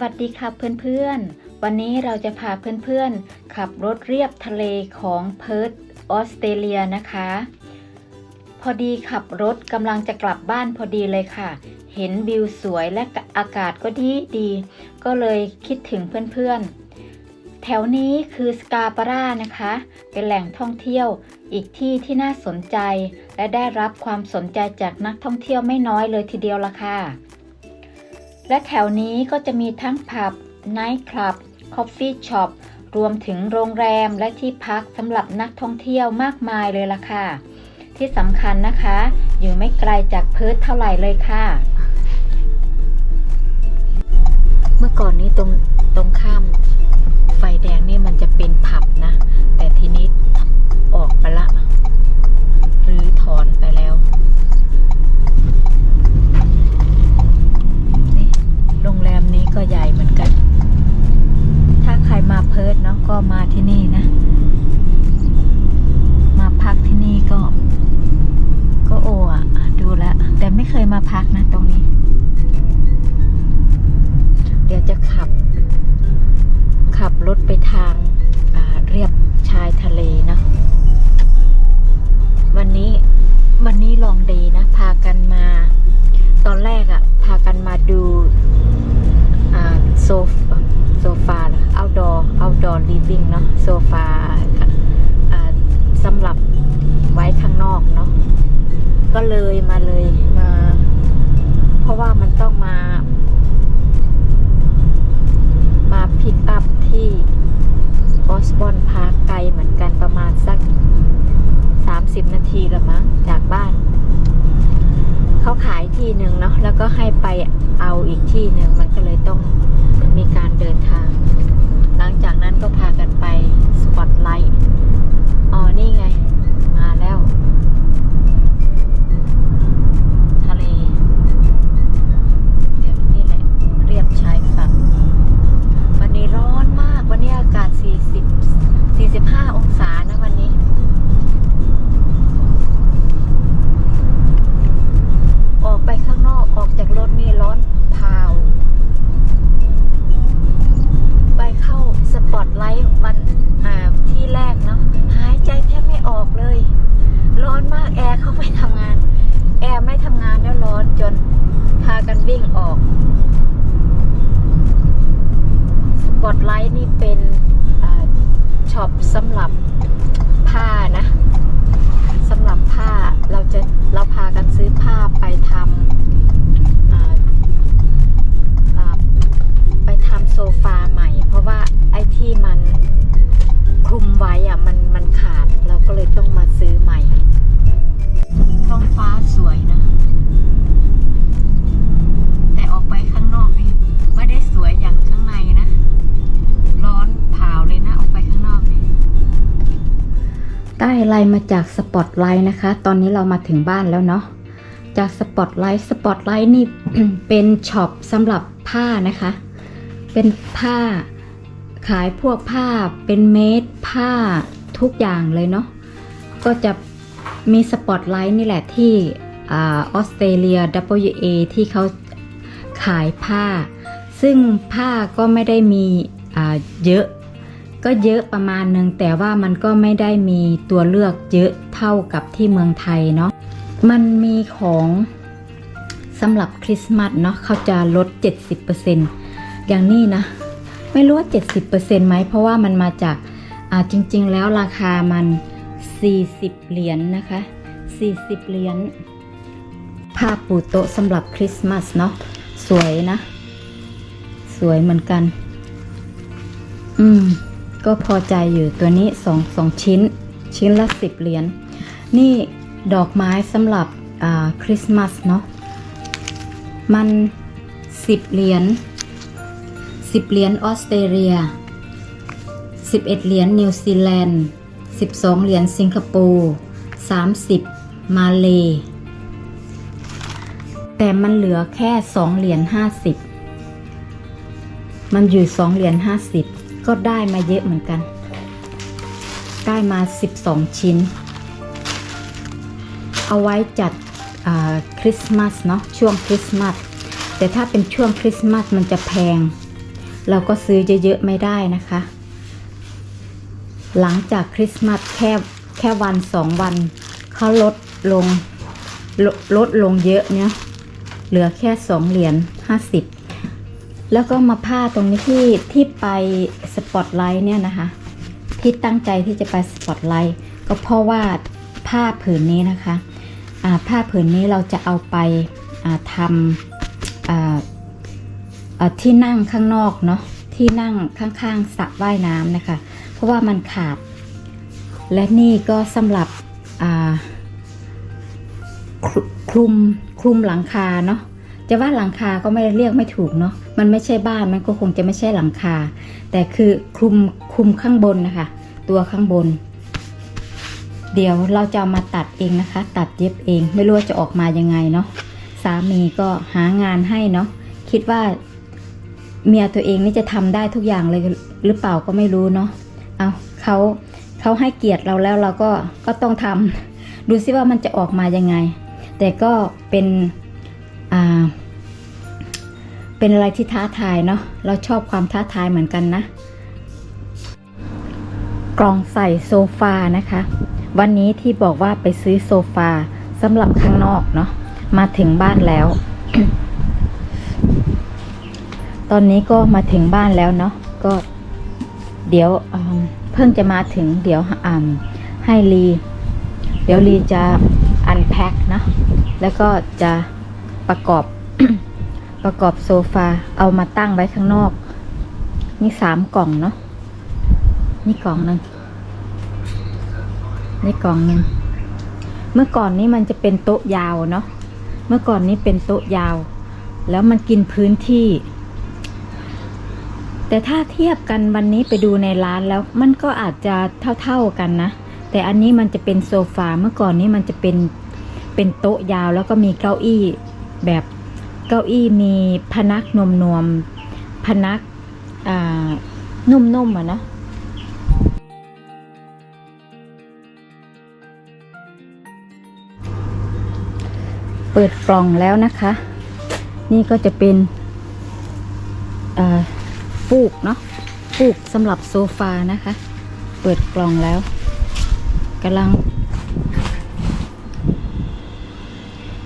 วัสดีครับเพื่อนๆ วันนี้เราจะพาเพื่อนๆ ขับรถเรียบทะเลของเพิร์ธออสเตรเลียนะคะ พอดีขับรถกำลังจะกลับบ้านพอดีเลยค่ะ เห็นวิวสวยและอากาศก็ดีดี ก็เลยคิดถึงเพื่อนๆ แถวนี้คือสกาปาร่านะคะ เป็นแหล่งท่องเที่ยวอีกที่ที่น่าสนใจ และได้รับความสนใจจากนักท่องเที่ยวไม่น้อยเลยทีเดียวละค่ะ และแถวนี้ก็จะมีทั้งผับไนท์คลับคอฟฟี่ช็อปรวมถึงโรงแรมและที่พักสำหรับนักท่องเที่ยวมากมายเลยล่ะค่ะ ที่สำคัญนะคะ อยู่ไม่ไกลจากเพิร์ทเท่าไหร่เลยค่ะ เมื่อก่อนนี้ตรงตรงข้าม โซฟโซฟา outdoor outdoor living เนาะโซฟาอ่าสำหรับไว้ข้างนอกเนาะก็เลยมาเลยมา เพราะว่ามันต้องมา มาพิกอัพที่ออสบอนพาร์คไกลเหมือนกันประมาณสัก 30 นาทีละมั้งจากบ้าน เขาขายที่หนึ่งเนาะแล้วก็ให้ไปเอาอีกที่หนึ่งมันก็เลยต้อง มีการเดินทาง หลังจากนั้นก็พากันไปสปอตไลท์อ๋อนี่ไง มาแล้ว ถจนพากันวิ่งออกสปอตไลท์นี่เป็นช็อปสำหรับ ได้อะไรมาจากสปอตไลท์นะคะ ตอนนี้เรามาถึงบ้านแล้วเนาะ จากสปอตไลท์ สปอตไลท์นี่เป็นช็อปสำหรับผ้านะคะ เป็นผ้าขายพวกผ้าเป็นเมดผ้าทุกอย่างเลยเนาะ ก็จะมีสปอตไลท์นี่แหละที่ออสเตรเลีย WA ที่เขาขายผ้า ซึ่งผ้าก็ไม่ได้มีเยอะ ก็เยอะประมาณหนึ่งแต่ว่ามันก็ไม่ได้มีตัวเลือกเยอะเท่ากับที่เมืองไทยเนาะมันมีของสำหรับคริสต์มาสเนาะเขาจะลด 70%อย่างนี้นะ ไม่รู้ว่า 70%ไหมเพราะว่ามันมาจากาจริง ๆ แล้วราคามัน 40 เหรียญนนะคะ 40 เหรียญผ้าปูโต๊ะสำหรับคริสต์มาสเนาะสวยนะ สวยเหมือนกัน อืม ก็พอใจอยู่ตัวนี้สองสองชิ้น ชิ้นละสิบเหรียญนี่ดอกไม้สำหรับคริสต์มาสเนาะมันสิบเหรียญสิบเหรียญออสเตรเลียสิบเอ็ดเหรียญนิวซีแลนด์สิบสองเหรียญสิงคโปร์สามสิบมาเลแต่มันเหลือแค่สองเหรียญห้าสิบมันอยู่สองเหรียญห้าสิบ ก็ได้มาเยอะเหมือนกัน ได้มา 12 ชิ้น เอาไว้จัดคริสต์มาสเนาะช่วงคริสต์มาสแต่ถ้าเป็นช่วงคริสต์มาสมันจะแพง เราก็ซื้อเยอะๆไม่ได้นะคะ หลังจากคริสต์มาสแค่แค่วันสองวันเขาลดลงลลดลงเยอะเนี่ยเหลือแค่สองเหรียญห้าสิบ แล้วก็มาผ้าตรงนี้ที่ที่ไปสปอตไลท์เนี่ยนะคะ ที่ตั้งใจที่จะไปสปอตไลท์ก็เพราะว่าผ้าผืนนี้นะคะผ้าผืนนี้เราจะเอาไปาทำที่นั่งข้างนอกเนาะที่นั่งข้างๆสระว่ายน้ำนะคะ เพราะว่ามันขาด และนี่ก็สำหรับคลุมคลุมหลังคาเนาะ จะว่าหลังคาก็ไม่เรียกไม่ถูกเนาะมันไม่ใช่บ้านมันก็คงจะไม่ใช่หลังคา แต่คือคลุมคลุมข้างบนนะคะ ตัวข้างบน เดี๋ยวเราจะามาตัดเองนะคะ ตัดเย็บเองไม่รู้ว่าจะออกมายังไงเนาะสามีก็หางานให้เนาะคิดว่าเมียตัวเองนี่จะทำได้ทุกอย่างเลยหรือเปล่าก็ไม่รู้เนาะเอาเขาเขาให้เกียรติเราแล้วเราก็ก็ต้องทำดูซิว่ามันจะออกมายังไง แต่ก็เป็น เป็นอะไรที่ท้าทายเนาะเราชอบความท้าทายเหมือนกันนะ กล่องใส่โซฟานะคะ วันนี้ที่บอกว่าไปซื้อโซฟาสำหรับข้างนอกเนาะมาถึงบ้านแล้ว ตอนนี้ก็มาถึงบ้านแล้วเนาะก็เดี๋ยวเพิ่งจะมาถึงเดี๋ยวอ่าให้ลี เดี๋ยวลีจะอันแพ็คเนาะแล้วก็จะ ประกอบ ประกอบโซฟา เอามาตั้งไว้ข้างนอก นี่สามกล่องเนาะนี่กล่องหนึ่งนี่กล่องหนึ่งเมื่อก่อนนี้มันจะเป็นโต๊ะยาวเนาะเมื่อก่อนนี้เป็นโต๊ะยาว แล้วมันกินพื้นที่ แต่ถ้าเทียบกันวันนี้ไปดูในร้านแล้ว มันก็อาจจะเท่าๆกันนะแต่อันนี้มันจะเป็นโซฟาเมื่อก่อนนี้มันจะเป็นเป็นโต๊ะยาวแล้วก็มีเก้าอี้ แบบเก้าอี้มีพนักนวมนวมๆพนักอ่านุ่มๆอะนะเปิดกล่องแล้วนะคะ นี่ก็จะเป็นอ่าฟูกเนาะฟูกสำหรับโซฟานะคะ เปิดกล่องแล้วกำลัง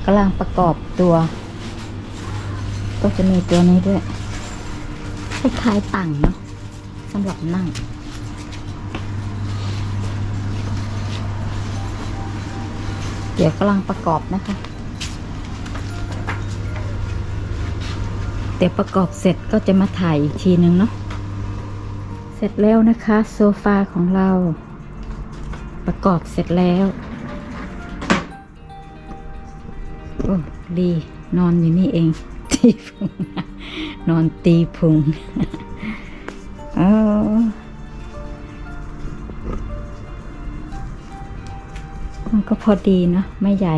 กำลังประกอบตัว ก็จะมีตัวนี้ด้วยคล้ายๆตั่งเนาะสำหรับนั่ง เดี๋ยวกำลังประกอบนะคะ เดี๋ยวประกอบเสร็จก็จะมาถ่ายอีกทีนึงเนาะเสร็จแล้วนะคะ โซฟาของเรา ประกอบเสร็จแล้ว อ้ดี นอนอยู่นี่เอง ตีพุง นอนตีพุงเอามันก็พอดีเนาะไม่ใหญ่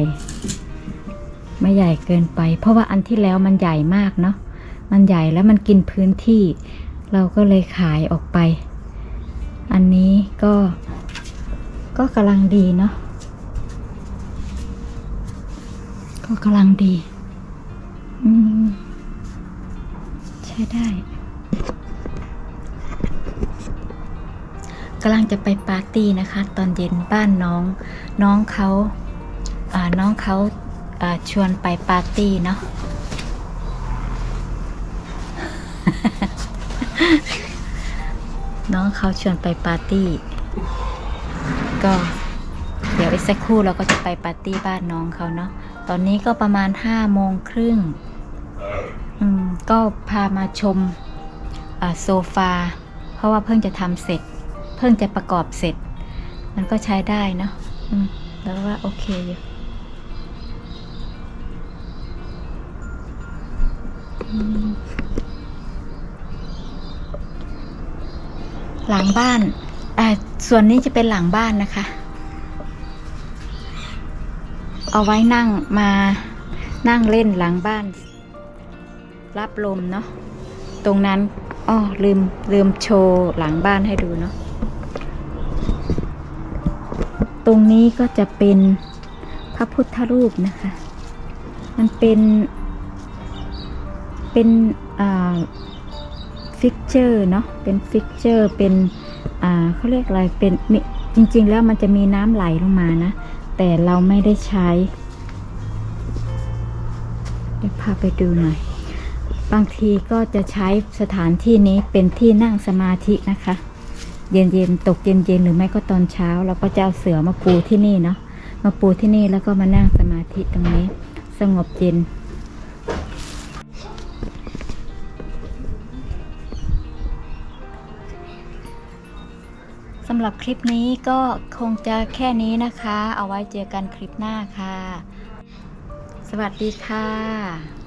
ไม่ใหญ่เกินไป เพราะว่าอันที่แล้วมันใหญ่มากเนาะมันใหญ่แล้วมันกินพื้นที่ เราก็เลยขายออกไป อันนี้ก็ ก็กำลังดีเนาะ ก็กำลังดี อืม ใช้ได้กำลังจะไปปาร์ตี้นะคะ ตอนเย็นบ้านน้อง น้องเขาอ่าน้องเขาอ่าชวนไปปาร์ตี้เนาะน้องเขาชวนไปปาร์ตี้ ก็ เดี๋ยวอีกสักครู่เราก็จะไปปาร์ตี้บ้านน้องเขาเนาะ ตอนนี้ก็ประมาณห้าโมงครึ่งก็พามาชมโซฟา เพราะว่าเพิ่งจะทำเสร็จ เพิ่งจะประกอบเสร็จ มันก็ใช้ได้เนาะแล้วว่าโอเคอยู่หลังบ้านอ่าส่วนนี้จะเป็นหลังบ้านนะคะ เอาไว้นั่งมานั่งเล่นหลังบ้าน รับลมเนาะตรงนั้นอ้อลืมลืมโชว์หลังบ้านให้ดูเนาะตรงนี้ก็จะเป็นพระพุทธรูปนะคะ มันเป็น เป็นอ่าฟิกเจอร์เนาะเป็นฟิกเจอร์เป็นอ่าเขาเรียกอะไรเป็นจริง ๆ แล้วมันจะมีน้ำไหลลงมานะ แต่เราไม่ได้ใช้ เดี๋ยวพาไปดูหน่อย บางทีก็จะใช้สถานที่นี้เป็นที่นั่งสมาธินะคะ เย็นๆตกเย็นๆหรือไม่ก็ตอนเช้า เราก็จะเอาเสือมาปูที่นี่เนาะมาปูที่นี่แล้วก็มานั่งสมาธิตรงนี้ สงบเย็นำหรับคลิปนี้ก็คงจะแค่นี้นะคะ เอาไว้เจอกันคลิปหน้าค่ะ สวัสดีค่ะ